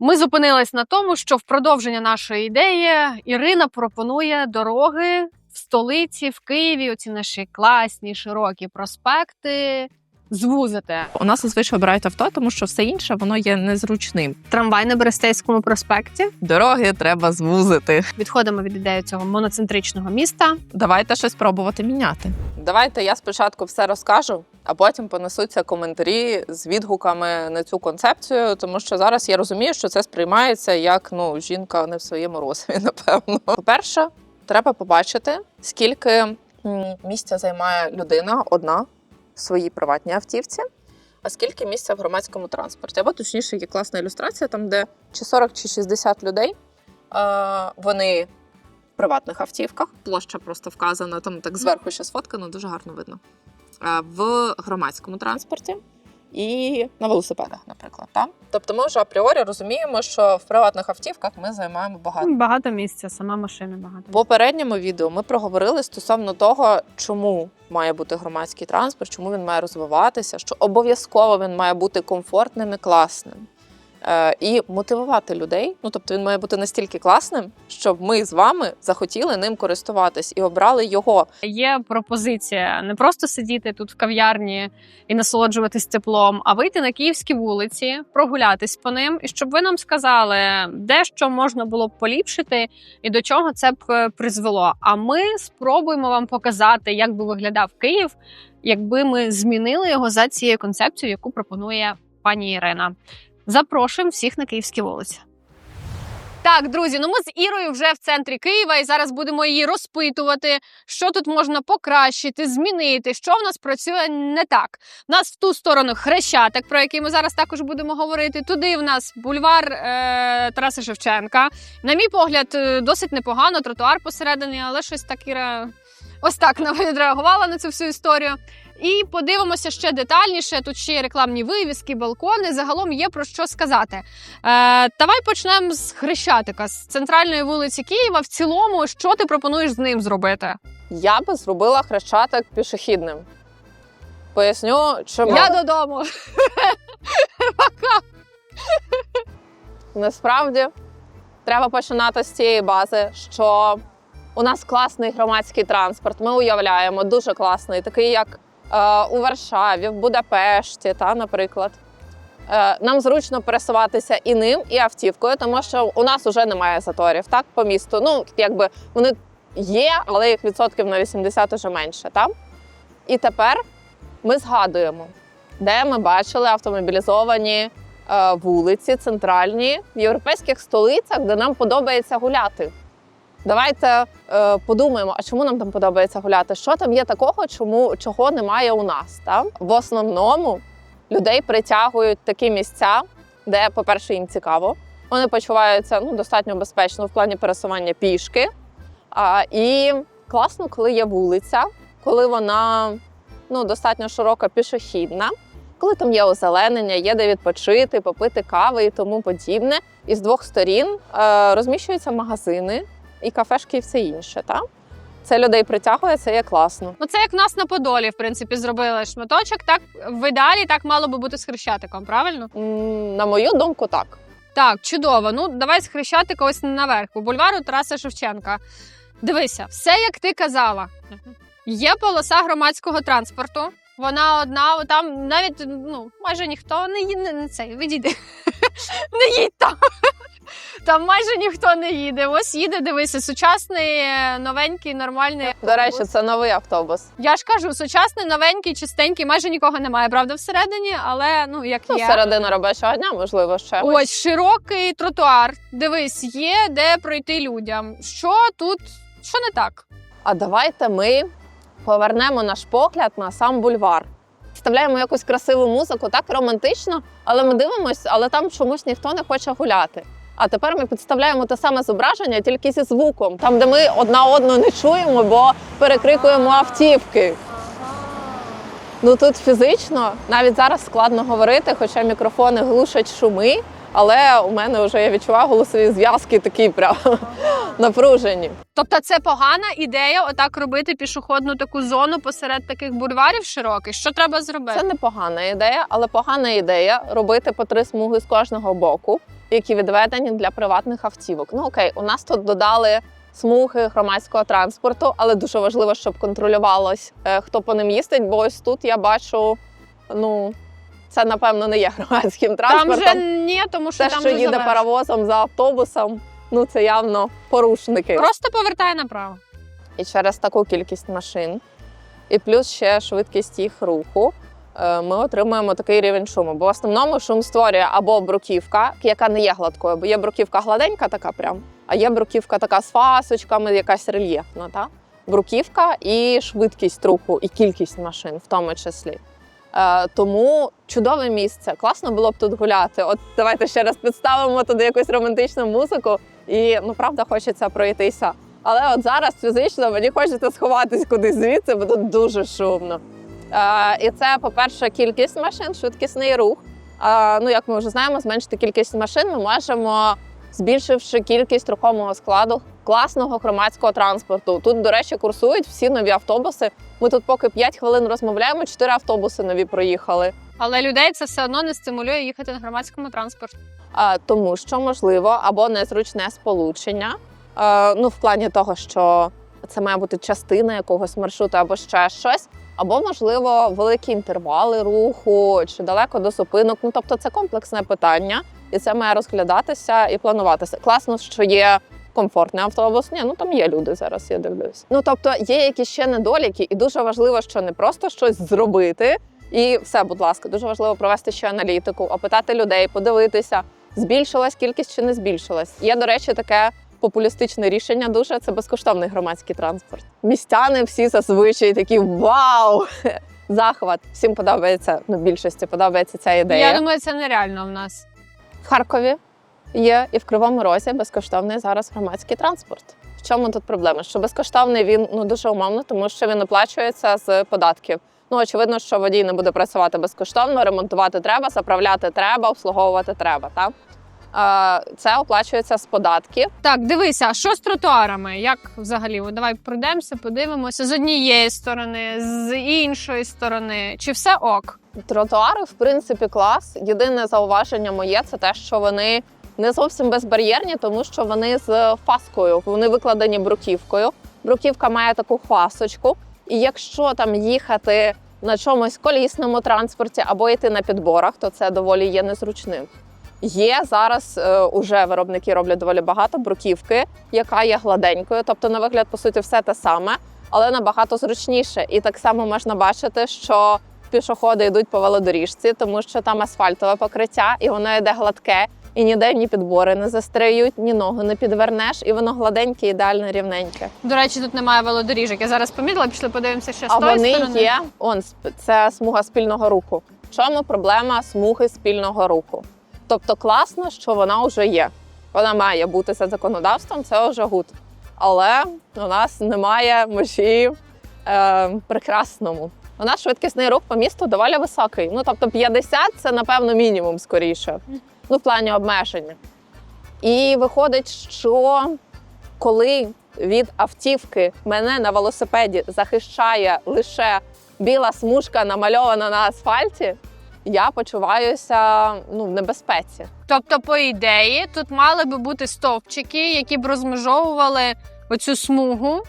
Ми зупинились на тому, що в продовження нашої ідеї Ірина пропонує дороги в столиці, в Києві. Оці наші класні, широкі проспекти звузити. У нас зазвичай обирають авто, тому що все інше воно є незручним. Трамвай на Берестейському проспекті. Дороги треба звузити. Відходимо від ідеї цього моноцентричного міста. Давайте щось пробувати міняти. Давайте я спочатку все розкажу, а потім понесуться коментарі з відгуками на цю концепцію, тому що зараз я розумію, що це сприймається як ну жінка не в своєму розумі, напевно. По-перше, треба побачити, скільки місця займає людина одна в своїй приватній автівці, а скільки місця в громадському транспорті. Або точніше, є класна ілюстрація, там де чи 40 чи 60 людей. Вони в приватних автівках. Площа просто вказана, там так зверху ще сфоткано, дуже гарно видно. Е, В громадському транспорті і на велосипедах, наприклад. Та? Тобто ми вже апріорі розуміємо, що в приватних автівках ми займаємо багато. Багато місця, сама машина багато. В попередньому відео ми проговорили стосовно того, чому має бути громадський транспорт, чому він має розвиватися, що обов'язково він має бути комфортним і класним. Е, і мотивувати людей. Ну тобто він має бути настільки класним, щоб ми з вами захотіли ним користуватись і обрали його. Є пропозиція не просто сидіти тут в кав'ярні і насолоджуватись теплом, а вийти на київські вулиці, прогулятись по ним, і щоб ви нам сказали, де що можна було б поліпшити і до чого це б е, призвело. А ми спробуємо вам показати, як би виглядав Київ, якби ми змінили його за цією концепцією, яку пропонує пані Ірина. Запрошуємо всіх на київські вулиці. Так, друзі, ну ми з Ірою вже в центрі Києва і зараз будемо її розпитувати, що тут можна покращити, змінити, що в нас працює не так. У нас в ту сторону хрещатик, про який ми зараз також будемо говорити. Туди в нас бульвар е- Тараса Шевченка. На мій погляд, е, досить непогано, тротуар посередині, але щось так Іра ось так на відреагувала на цю всю історію. І подивимося ще детальніше. Тут ще є рекламні вивіски, балкони. Загалом є про що сказати. Е, давай почнемо з Хрещатика, з центральної вулиці Києва. В цілому, що ти пропонуєш з ним зробити? Я би зробила хрещатик пішохідним. Поясню, чому. Я додому. Насправді треба починати з цієї бази, що у нас класний громадський транспорт. Ми уявляємо дуже класний, такий як е, у Варшаві, в Будапешті, та, наприклад. Е, нам зручно пересуватися і ним, і автівкою, тому що у нас вже немає заторів так, по місту. Ну, якби вони є, але їх відсотків на 80 уже менше. Так? І тепер ми згадуємо, де ми бачили автомобілізовані е, вулиці центральні в європейських столицях, де нам подобається гуляти. Давайте е, подумаємо, а чому нам там подобається гуляти? Що там є такого, чому чого немає у нас? Та? В основному людей притягують такі місця, де, по-перше, їм цікаво. Вони почуваються ну, достатньо безпечно в плані пересування пішки. А, і класно, коли є вулиця, коли вона ну, достатньо широка пішохідна, коли там є озеленення, є де відпочити, попити кави і тому подібне. І з двох сторін е, розміщуються магазини і кафешки, і все інше. Та? Це людей притягує, це є класно. Ну це як в нас на Подолі, в принципі, зробили шматочок. Так в ідеалі так мало би бути з хрещатиком, правильно? На мою думку, так. Так, чудово. Ну давай з хрещатика ось наверх, по бульвару Тараса Шевченка. Дивися, все як ти казала. Є полоса громадського транспорту. Вона одна, там навіть ну майже ніхто не їде. Не цей, відійди. Не їдь там. Там майже ніхто не їде. Ось їде, дивися, сучасний, е, новенький, нормальний. До речі, це новий автобус. Я ж кажу, сучасний, новенький, чистенький, майже нікого немає, правда, всередині, але ну як Ну, є. середина робочого дня, можливо, ще. Ось широкий тротуар. Дивись, є де пройти людям. Що тут? Що не так? А давайте ми повернемо наш погляд на сам бульвар. Вставляємо якусь красиву музику, так романтично, але ми дивимося, але там чомусь ніхто не хоче гуляти. А тепер ми підставляємо те саме зображення тільки зі звуком, там, де ми одна одну не чуємо, бо перекрикуємо автівки. Ну тут фізично навіть зараз складно говорити, хоча мікрофони глушать шуми. Але у мене вже я відчуваю голосові зв'язки такі прям напружені. Тобто, це погана ідея, отак робити пішохідну таку зону посеред таких бульварів широких. Що треба зробити? Це непогана ідея, але погана ідея робити по три смуги з кожного боку. які відведені для приватних автівок. Ну окей, у нас тут додали смуги громадського транспорту, але дуже важливо, щоб контролювалось, е, хто по ним їздить. Бо ось тут я бачу, ну це напевно не є громадським транспортом. Там же ні, тому що Те, там що вже їде завеш. паровозом за автобусом, ну це явно порушники. Просто повертай направо. І через таку кількість машин, і плюс ще швидкість їх руху, е, ми отримуємо такий рівень шуму. Бо в основному шум створює або бруківка, яка не є гладкою, бо є бруківка гладенька, така прям, а є бруківка така з фасочками, якась рельєфна. Та? Бруківка і швидкість руху, і кількість машин в тому числі. Е, тому чудове місце. Класно було б тут гуляти. От давайте ще раз підставимо туди якусь романтичну музику, і ну правда хочеться пройтися. Але от зараз фізично мені хочеться сховатись кудись звідси, бо тут дуже шумно. Е, і це, по-перше, кількість машин, швидкісний рух. Е, ну, як ми вже знаємо, зменшити кількість машин ми можемо, збільшивши кількість рухомого складу класного громадського транспорту. Тут, до речі, курсують всі нові автобуси. Ми тут поки 5 хвилин розмовляємо, 4 автобуси нові проїхали. Але людей це все одно не стимулює їхати на громадському транспорті. Е, тому що можливо або незручне сполучення. е, Ну, в плані того, що це має бути частина якогось маршруту або ще щось, або можливо великі інтервали руху чи далеко до зупинок. Ну тобто, це комплексне питання, і це має розглядатися і плануватися. Класно, що є. Комфортний автобус, ні, ну там є люди зараз. Я дивлюсь. Ну тобто є якісь ще недоліки, і дуже важливо, що не просто щось зробити, і все, будь ласка, дуже важливо провести ще аналітику, опитати людей, подивитися, збільшилась кількість чи не збільшилась. Є, до речі, таке популістичне рішення. Дуже це безкоштовний громадський транспорт. Містяни всі зазвичай такі вау! Захват. Всім подобається. Ну, більшості подобається ця ідея. Я думаю, це нереально в нас. В Харкові є і в Кривому Розі безкоштовний зараз громадський транспорт. В чому тут проблема? Що безкоштовний він ну дуже умовно, тому що він оплачується з податків. Ну очевидно, що водій не буде працювати безкоштовно, ремонтувати треба, заправляти треба, обслуговувати треба. Так? Це оплачується з податків. Так, дивися, а що з тротуарами? Як взагалі? От Давай пройдемося, подивимося з однієї сторони, з іншої сторони. Чи все ок? Тротуари, в принципі, клас. Єдине зауваження моє це те, що вони не зовсім безбар'єрні, тому що вони з фаскою, вони викладені бруківкою. Бруківка має таку фасочку, і якщо там їхати на чомусь колісному транспорті або йти на підборах, то це доволі є незручним. Є зараз е, уже виробники роблять доволі багато бруківки, яка є гладенькою, тобто на вигляд, по суті, все те саме, але набагато зручніше. І так само можна бачити, що пішоходи йдуть по велодоріжці, тому що там асфальтове покриття, і воно йде гладке, і ніде ні підбори не застряють, ні ногу не підвернеш, і воно гладеньке, ідеально рівненьке. До речі, тут немає велодоріжок. Я зараз помітила, пішли подивимося ще з А тої вони сторони. є. Он це смуга спільного руху. В чому проблема смуги спільного руху? Тобто класно, що вона вже є. Вона має бути за законодавством, це вже гуд. Але у нас немає межі е, прекрасному. У нас швидкісний рух по місту доволі високий. Ну тобто 50 це напевно мінімум скоріше. Ну, в плані обмеження. І виходить, що коли від автівки мене на велосипеді захищає лише біла смужка, намальована на асфальті, я почуваюся ну, в небезпеці. Тобто, по ідеї, тут мали би бути стовпчики, які б розмежовували оцю смугу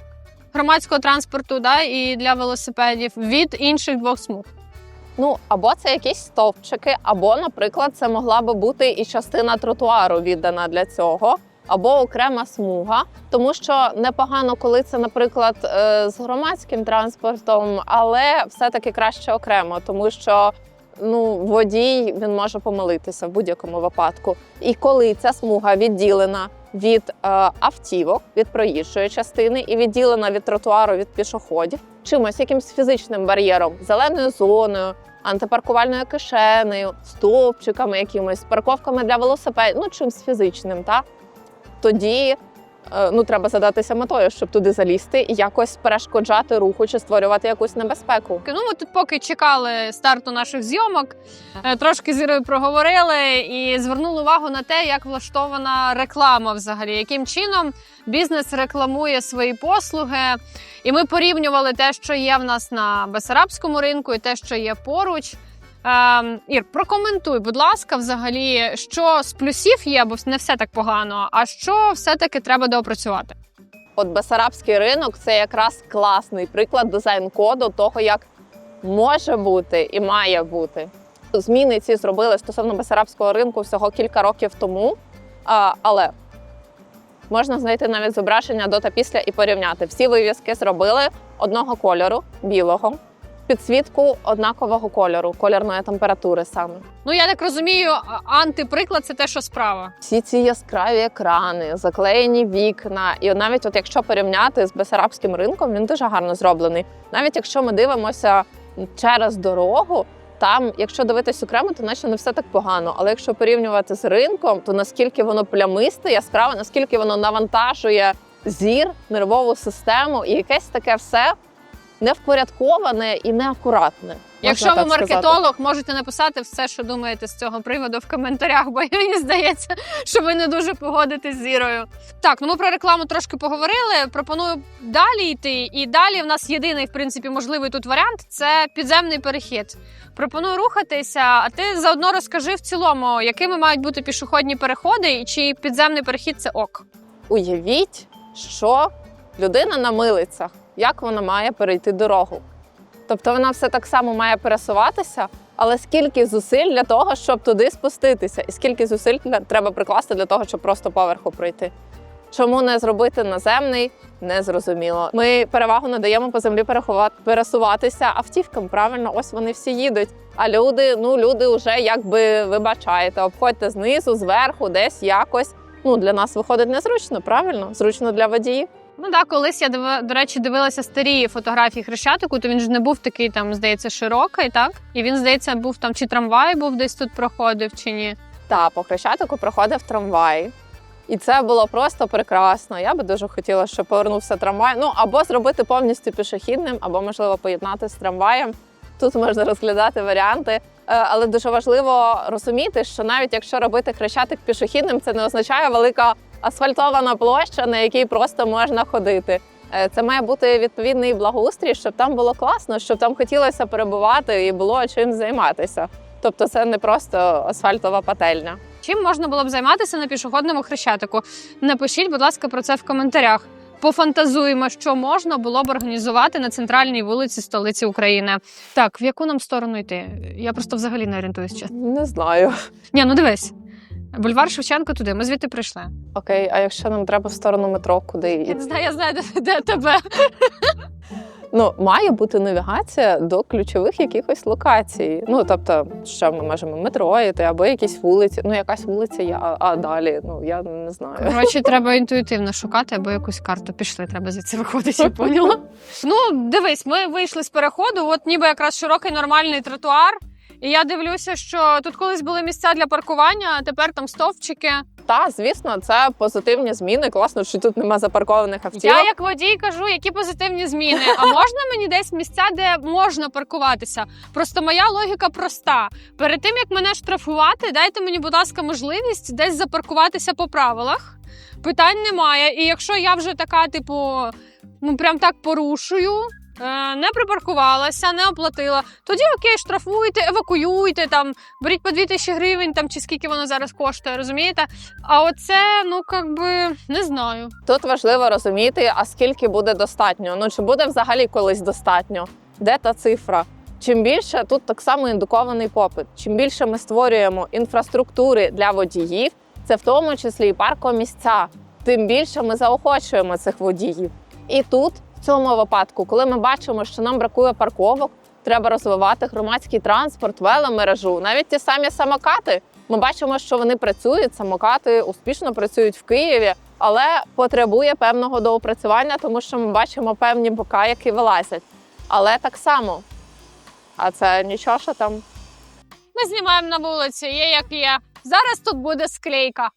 громадського транспорту да, і для велосипедів від інших двох смуг. Ну або це якісь стовпчики, або, наприклад, це могла би бути і частина тротуару віддана для цього, або окрема смуга. Тому що непогано, коли це, наприклад, е, з громадським транспортом, але все-таки краще окремо, тому що ну, водій він може помилитися в будь-якому випадку. І коли ця смуга відділена від е, автівок, від проїжджої частини і відділена від тротуару від пішоходів, чимось якимсь фізичним бар'єром, зеленою зоною, антипаркувальною кишенею, стовпчиками якимось, парковками для велосипедів, ну чимось фізичним, та? Тоді ну треба задатися метою, щоб туди залізти і якось перешкоджати руху чи створювати якусь небезпеку. Ну, ми тут поки чекали старту наших зйомок, е, трошки з Ірою проговорили і звернули увагу на те, як влаштована реклама взагалі, яким чином бізнес рекламує свої послуги. І ми порівнювали те, що є в нас на Бесарабському ринку, і те, що є поруч. Ем, Ір, прокоментуй, будь ласка, взагалі, що з плюсів є, бо не все так погано, а що все-таки треба доопрацювати. От Бесарабський ринок це якраз класний приклад дизайн-коду того, як може бути і має бути. Зміни ці зробили стосовно Бесарабського ринку всього кілька років тому, але можна знайти навіть зображення до та після і порівняти. Всі вивіски зробили одного кольору, білого, підсвітку однакового кольору, кольорної температури саме. Ну я так розумію, антиприклад це те, що справа. Всі ці яскраві екрани, заклеєні вікна. І навіть от якщо порівняти з Бесарабським ринком, він дуже гарно зроблений. Навіть якщо ми дивимося через дорогу, там, якщо дивитись окремо, то наче не все так погано. Але якщо порівнювати з ринком, то наскільки воно плямисте, яскраве, наскільки воно навантажує зір, нервову систему, і якесь таке все невпорядковане і неакуратне. Якщо ви так сказати. маркетолог, можете написати все, що думаєте з цього приводу в коментарях, бо мені здається, що ви не дуже погодитесь з Ірою. Так, ну ми про рекламу трошки поговорили. Пропоную далі йти. І далі в нас єдиний, в принципі, можливий тут варіант це підземний перехід. Пропоную рухатися. А ти заодно розкажи в цілому, якими мають бути пішохідні переходи, і чи підземний перехід це ок. уявіть, що людина на милицях, як вона має перейти дорогу. Тобто вона все так само має пересуватися, але скільки зусиль для того, щоб туди спуститися, і скільки зусиль треба прикласти для того, щоб просто поверху пройти. Чому не зробити наземний? Незрозуміло. Ми перевагу надаємо по землі пересуватися автівкам. Правильно, ось вони всі їдуть. А люди, ну люди вже якби вибачаєте, обходьте знизу, зверху, десь якось. Ну для нас виходить незручно, правильно? Зручно для водіїв. Ну так, колись я диви- до речі дивилася старі фотографії хрещатику, то він ж не був такий там, здається, широкий, так? І він, здається, був там чи трамвай був десь тут проходив, чи ні. Та по хрещатику проходив трамвай. І це було просто прекрасно. Я би дуже хотіла, щоб повернувся трамвай. Ну або зробити повністю пішохідним, або можливо поєднати з трамваєм. Тут можна розглядати варіанти. Е, Але дуже важливо розуміти, що навіть якщо робити хрещатик пішохідним, це не означає велика асфальтована площа, на якій просто можна ходити. Е, Це має бути відповідний благоустрій, щоб там було класно, щоб там хотілося перебувати і було чим займатися. Тобто, це не просто асфальтова пательня. Чим можна було б займатися на пішохідному хрещатику? Напишіть, будь ласка, про це в коментарях. Пофантазуємо, що можна було б організувати на центральній вулиці столиці України. Так, в яку нам сторону йти? Я просто взагалі не орієнтуюсь. чесно. Не знаю. Ні, ну дивись. Бульвар Шевченко туди. Ми звідти прийшли. Окей, а якщо нам треба в сторону метро, куди Я йти? знаю, я знаю, де, де тебе. Ну має бути навігація до ключових якихось локацій. Ну тобто, що ми можемо метро йти або якісь вулиці. Ну якась вулиця є, а, а далі. Ну я не знаю. Коротше, треба інтуїтивно шукати або якусь карту. Пішли, треба звідси виходити, я поняла. Ну, дивись, ми вийшли з переходу, от ніби якраз широкий нормальний тротуар. І я дивлюся, що тут колись були місця для паркування, а тепер там стовпчики. Та звісно, це позитивні зміни. Класно, що тут нема запаркованих автівок. Я як водій кажу, які позитивні зміни. А можна мені десь місця, де можна паркуватися? Просто моя логіка проста. Перед тим як мене штрафувати, дайте мені, будь ласка, можливість десь запаркуватися по правилах. Питань немає. І якщо я вже така, типу, ну прям так порушую. Е, Не припаркувалася, не оплатила. Тоді окей, штрафуйте, евакуюйте там, беріть по 2000 гривень, там чи скільки воно зараз коштує, розумієте? А оце, ну як би не знаю. Тут важливо розуміти, а скільки буде достатньо. Ну чи буде взагалі колись достатньо? Де та цифра? Чим більше тут так само індукований попит. Чим більше ми створюємо інфраструктури для водіїв, це в тому числі і паркомісця, тим більше ми заохочуємо цих водіїв. І тут, в цьому випадку, коли ми бачимо, що нам бракує парковок, треба розвивати громадський транспорт, веломережу, навіть ті самі самокати. Ми бачимо, що вони працюють. Самокати успішно працюють в Києві, але потребує певного доопрацювання, тому що ми бачимо певні бока, які вилазять. Але так само. А це нічого, що там Ми знімаємо на вулиці, є як є. Зараз тут буде склейка.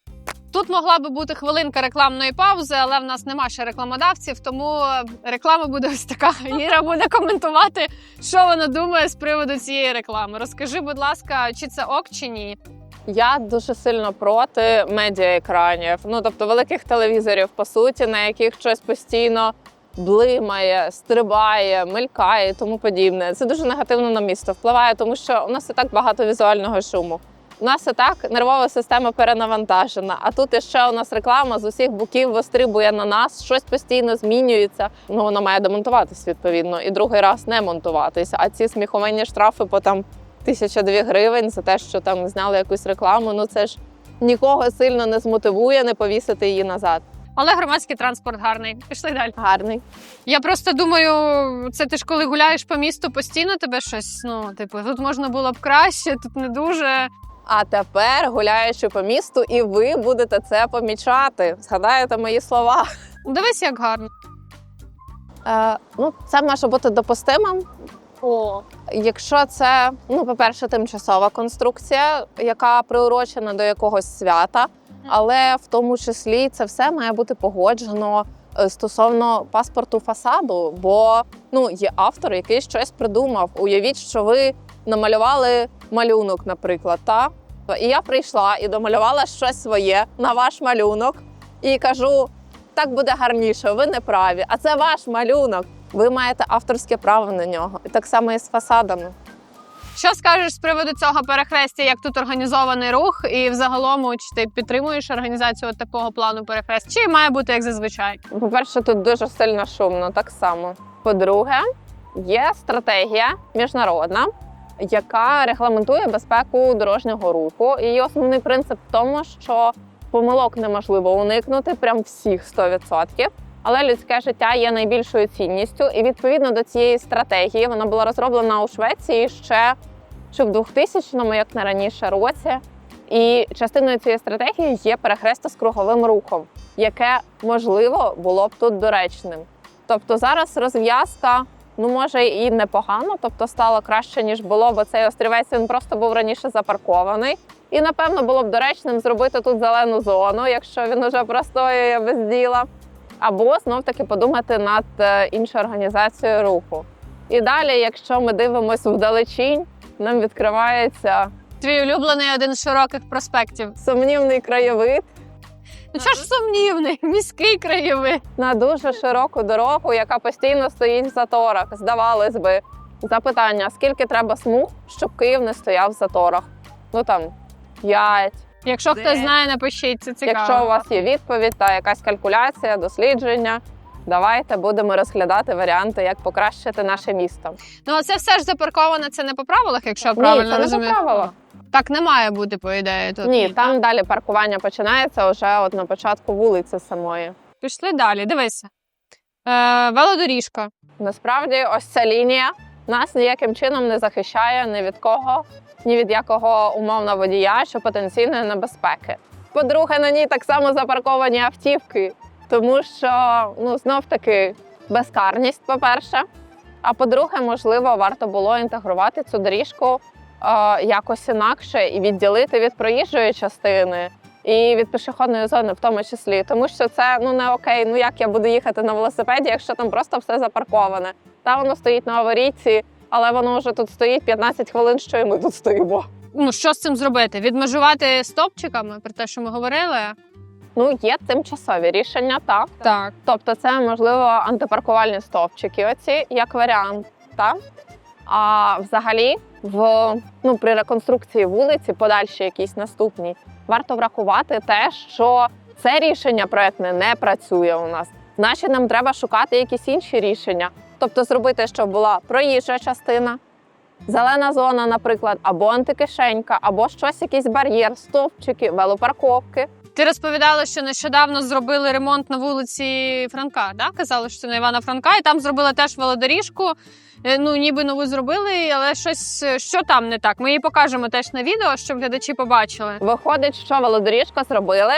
Тут могла би бути хвилинка рекламної паузи, але в нас нема ще рекламодавців, тому е, реклама буде ось така. Іра буде коментувати, що вона думає з приводу цієї реклами. Розкажи, будь ласка, чи це ок, чи ні? Я дуже сильно проти медіаекранів, ну тобто великих телевізорів, по суті, на яких щось постійно блимає, стрибає, мелькає і тому подібне. Це дуже негативно на місто впливає, тому що у нас і так багато візуального шуму. У нас і так нервова система перенавантажена. А тут іще у нас реклама з усіх боків вистрибує на нас, щось постійно змінюється. Ну вона має демонтуватись відповідно, і другий раз не монтуватись. А ці сміховинні штрафи по там тисяча дві гривень за те, що там зняли якусь рекламу. Ну це ж нікого сильно не змотивує не повісити її назад. Але громадський транспорт гарний. Пішли далі. Гарний. Я просто думаю, це ти ж коли гуляєш по місту, постійно тебе щось. Ну, типу, тут можна було б краще, тут не дуже. А тепер, гуляючи по місту, і ви будете це помічати. Згадаєте мої слова. Дивись, як гарно. Е, ну, це може бути допустимим. О, Якщо це, ну, по-перше, тимчасова конструкція, яка приурочена до якогось свята, але в тому числі це все має бути погоджено е, стосовно паспорту фасаду, бо ну, є автор, який щось придумав. Уявіть, що ви намалювали малюнок, наприклад, та? І я прийшла і домалювала щось своє на ваш малюнок, і кажу: так буде гарніше, ви не праві. А це ваш малюнок. Ви маєте авторське право на нього. І так само і з фасадами. Що скажеш з приводу цього перехрестя, як тут організований рух, і взагалом, чи ти підтримуєш організацію от такого плану перехрест? Чи має бути як зазвичай? По-перше, тут дуже сильно шумно, так само. По-друге, є стратегія міжнародна, яка регламентує безпеку дорожнього руху. І її основний принцип в тому, що помилок неможливо уникнути, прям всіх 100%. Але людське життя є найбільшою цінністю, і відповідно до цієї стратегії вона була розроблена у Швеції ще чи в 2000-му, як не раніше році. І частиною цієї стратегії є перехрестя з круговим рухом, яке можливо було б тут доречним. Тобто зараз розв'язка, ну може і непогано, тобто стало краще ніж було, бо цей острівець він просто був раніше запаркований. І напевно було б доречним зробити тут зелену зону, якщо він уже простоює без діла. Або знов таки подумати над е, іншою організацією руху. І далі, якщо ми дивимося вдалечінь, нам відкривається Твій улюблений один з широких проспектів. сумнівний краєвид Ну що ж сумнівний, міський краєвид. на дуже широку дорогу, яка постійно стоїть в заторах. Здавалось би, запитання: скільки треба смуг, щоб Київ не стояв в заторах? Ну там 5. Якщо хтось знає, напишіть це цікаво. Якщо у вас є відповідь та якась калькуляція, дослідження, давайте будемо розглядати варіанти, як покращити наше місто. Ну це все ж запарковано, це не по правилах, якщо я Ні, правильно це не розумію. по правилах. Так не має бути, по ідеї. Тут Ні, там далі паркування починається вже от на початку вулиці самої. Пішли далі. Дивися. Е, велодоріжка. Насправді, ось ця лінія нас ніяким чином не захищає ні від кого, ні від якого умовно водія, що потенційної небезпеки. По-друге, на ній так само запарковані автівки, тому що ну знов таки безкарність, по-перше. А по-друге, можливо, варто було інтегрувати цю доріжку якось інакше і відділити від проїжджої частини. І від пішохідної зони, в тому числі, тому що це ну не окей. Ну як я буду їхати на велосипеді, якщо там просто все запарковане. Та воно стоїть на аварійці, але воно вже тут стоїть 15 хвилин, що і ми тут стоїмо. Ну що з цим зробити? Відмежувати стопчиками про те, що ми говорили? Ну є тимчасові рішення, так. Так. Тобто, це можливо антипаркувальні стовпчики. Оці як варіант, так? А взагалі, в ну при реконструкції вулиці, подальші якісь наступні, варто врахувати те, що це рішення проектне не працює у нас. Значить, нам треба шукати якісь інші рішення. Тобто, зробити, щоб була проїжджа частина, зелена зона, наприклад, або антикишенька, або щось, якийсь бар'єр, стовпчики, велопарковки. Ти розповідала, що нещодавно зробили ремонт на вулиці Франка. Да? Казали, що це на Івана Франка, і там зробили теж велодоріжку. Е, Ну, ніби нову зробили, але щось е, що там не так. Ми її покажемо теж на відео, щоб глядачі побачили. Виходить, що велодоріжку зробили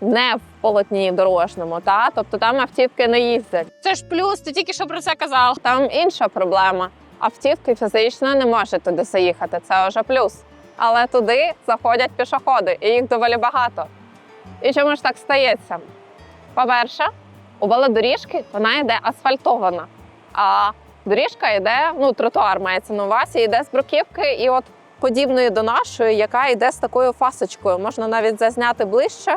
не в полотні дорожньому, та тобто там автівки не їздять. Це ж плюс, ти тільки що про це казав. Там інша проблема. Автівки фізично не можуть туди заїхати. Це вже плюс. Але туди заходять пішоходи, і їх доволі багато. І чому ж так стається? По-перше, у велодоріжки вона йде асфальтована, а доріжка йде, ну, тротуар мається на увазі, йде з бруківки, і от подібної до нашої, яка йде з такою фасочкою. Можна навіть зазняти ближче.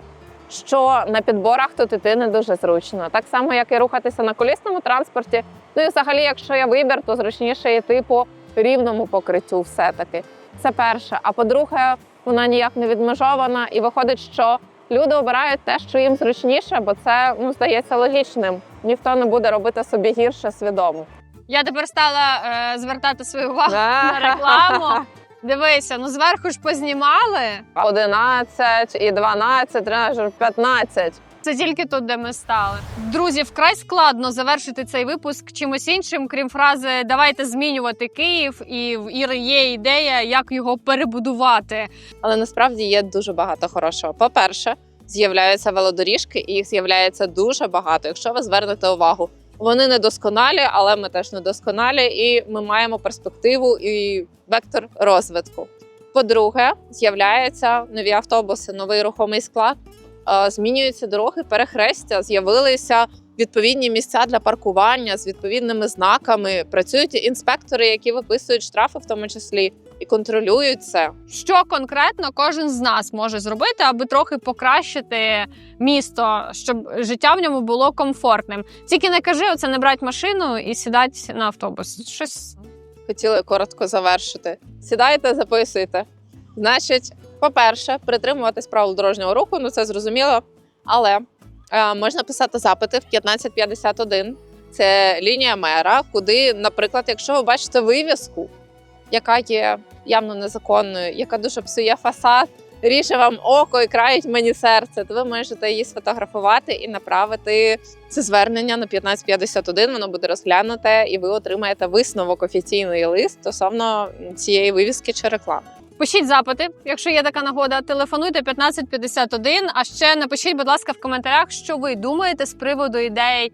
що на підборах тут іти не дуже зручно. Так само, як і рухатися на колісному транспорті. Ну і взагалі, якщо є вибір, то зручніше йти по рівному покриттю все-таки. Це перше. А по-друге, вона ніяк не відмежована, і виходить, що люди обирають те, що їм зручніше, бо це ну здається логічним. Ніхто не буде робити собі гірше свідомо. Я тепер стала е, звертати свою увагу на рекламу. Дивися, ну зверху ж познімали. 11 і 12, 13, 15. Це тільки тут, де ми стали. Друзі, вкрай складно завершити цей випуск чимось іншим, крім фрази Давайте змінювати Київ, і в Іри є ідея, як його перебудувати. Але насправді є дуже багато хорошого. По-перше, з'являються велодоріжки, і їх з'являється дуже багато. Якщо ви звернете увагу, вони не досконалі, але ми теж не досконалі, і ми маємо перспективу і вектор розвитку. По-друге, з'являються нові автобуси, новий рухомий склад, змінюються дороги, перехрестя, з'явилися відповідні місця для паркування з відповідними знаками. Працюють інспектори, які виписують штрафи, в тому числі, і контролюють це. Що конкретно кожен з нас може зробити, аби трохи покращити місто, щоб життя в ньому було комфортним. Тільки не кажи, оце не брати машину і сідати на автобус. Щось хотіли коротко завершити. Сідайте, записуйте. Значить, по-перше, притримуватись правил дорожнього руху, ну це зрозуміло. Але е, можна писати запити в 1551. Це лінія мера, куди, наприклад, якщо ви бачите вивіску, яка є явно незаконною, яка дуже псує фасад, ріже вам око і країть мені серце, то ви можете її сфотографувати і направити це звернення на 1551. Воно буде розглянуте, і ви отримаєте висновок офіційний лист стосовно цієї вивіски чи реклами. Пишіть запити, якщо є така нагода. Телефонуйте 1551, А ще напишіть, будь ласка, в коментарях, що ви думаєте з приводу ідей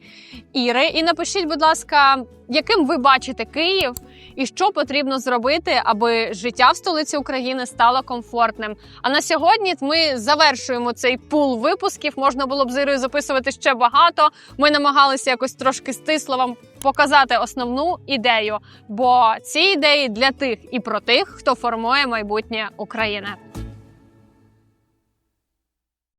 Іри. І напишіть, будь ласка, яким ви бачите Київ і що потрібно зробити, аби життя в столиці України стало комфортним. А на сьогодні ми завершуємо цей пул випусків. Можна було б з Ірою записувати ще багато. Ми намагалися якось трошки стисло вам показати основну ідею, бо ці ідеї для тих і про тих, хто формує майбутнє України.